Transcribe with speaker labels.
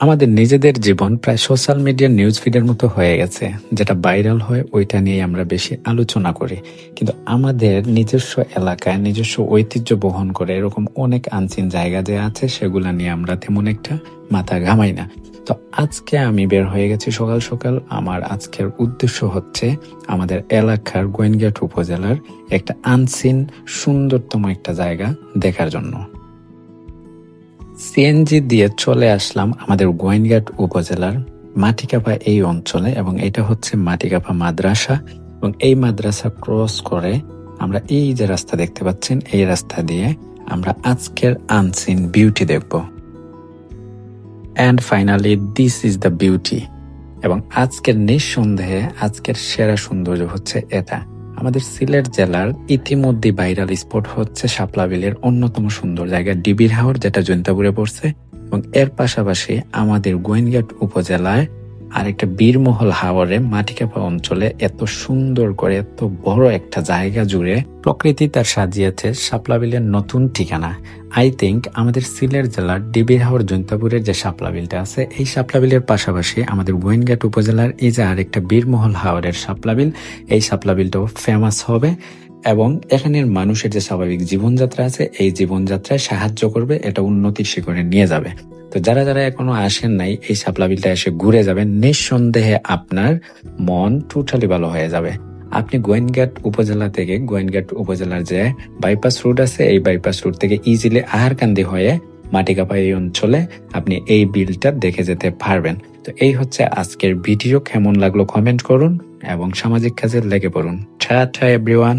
Speaker 1: আমাদের নিজেদের জীবন প্রায় সোশ্যাল মিডিয়ার নিউজ ফিডের মতো হয়ে গেছে, যেটা ভাইরাল হয় ওইটা নিয়ে আমরা বেশি আলোচনা করি। কিন্তু আমাদের নিজস্ব এলাকায় নিজস্ব ঐতিহ্য বহন করে এরকম অনেক আনচিন জায়গা যে আছে, সেগুলা নিয়ে আমরা তেমন একটা মাথা ঘামাই না। তো আজকে আমি বের হয়ে গেছি সকাল সকাল। আমার আজকের উদ্দেশ্য হচ্ছে আমাদের এলাকার গোয়েনঘাট উপজেলার একটা আনসিন সুন্দরতম একটা জায়গা দেখার জন্য। সিএনজি দিয়ে চলে আসলাম আমাদের গোয়েনঘাট উপজেলার মাটিকাপা এই অঞ্চলে এবং এটা হচ্ছে মাটিকাপা মাদ্রাসা এবং এই মাদ্রাসা ক্রস করে আমরা এই যে রাস্তা দেখতে পাচ্ছেন, এই রাস্তা দিয়ে আমরা আজকের আনসিন বিউটি দেখব। And finally this is the beauty এবং আজকের নিঃসন্দেহে আজকের সেরা সৌন্দর্য হচ্ছে এটা। আমাদের সিলেট জেলার ইতিমধ্যে ভাইরাল স্পট হচ্ছে শাপলা বিলের অন্যতম সুন্দর জায়গা ডিবির হাওর, যেটা জৈন্তাপুরে পড়ছে, এবং এর পাশাপাশি আমাদের গোয়েনঘাট উপজেলায় আরেকটা বীরমহল হাওরে মাটিকাপা অঞ্চলে এত সুন্দর করে, এত বড় একটা জায়গা জুড়ে প্রকৃতি তার সাজিয়েছে শাপলা বিলের নতুন ঠিকানা। আই থিঙ্ক আমাদের সিলেট জেলার ডিবির হাওর জৈন্তাপুরের যে শাপলা বিলটা আছে, এই শাপলা বিলের পাশাপাশি আমাদের গোয়েনঘাট উপজেলার এই যে আরেকটা বীরমহল হাওরের শাপলা বিল এই শাপলা বিলটাও ফেমাস হবে এবং এখানের মানুষের যে স্বাভাবিক জীবনযাত্রা আছে, এই জীবনযাত্রায় সাহায্য করবে, এটা উন্নতির শিখরে নিয়ে যাবে। তো যারা যারা এখনও আসেন নাই, এই শাপলা বিলটা এসে ঘুরে যাবেন, নিঃসন্দেহে আপনার মন টোটালি ভালো হয়ে যাবে। আপনি গোয়েনঘাট উপজেলা থেকে, গোয়েনঘাট উপজেলার যে বাইপাস রুট আছে, এই বাইপাস রুট থেকে ইজিলি আহারকান্দি হয়ে মাটিকাপা এই অঞ্চলে আপনি এই বিলটা দেখে যেতে পারবেন। তো এই হচ্ছে আজকের ভিডিও, কেমন লাগল কমেন্ট করুন এবং সামাজিক কাজে লেগে পড়ুন। টা এভরিওয়ান